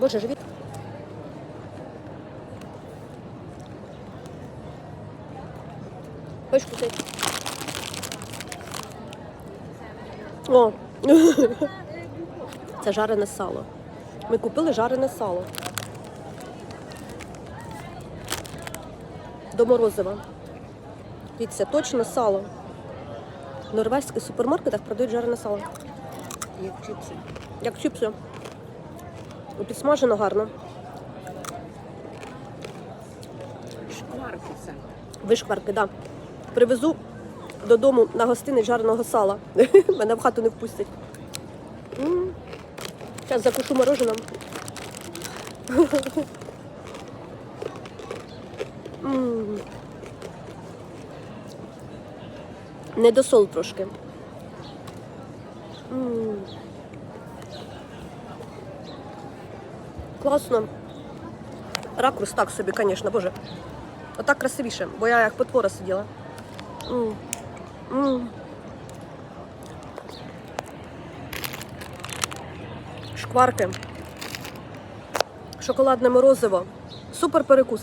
Боже, живіт. Хочеш кусати? О! Це жарене сало. Ми купили жарене сало. До морозива. Дивіться, точно сало. В норвезьких супермаркетах продають жарене сало. Як чипси. Як чіпси. І Підсмажено гарно. Шкварки це. Вишкварки, да. Привезу додому на гостини жареного сала. Мене в хату не впустять. Зараз закушу мороженым. М. Недосол трошки. М. Класно. Ракурс так собі, звісно, боже. Отак красивіше, бо я як потвора сиділа. М. М. Шкварки. Шоколадне морозиво. Супер перекус.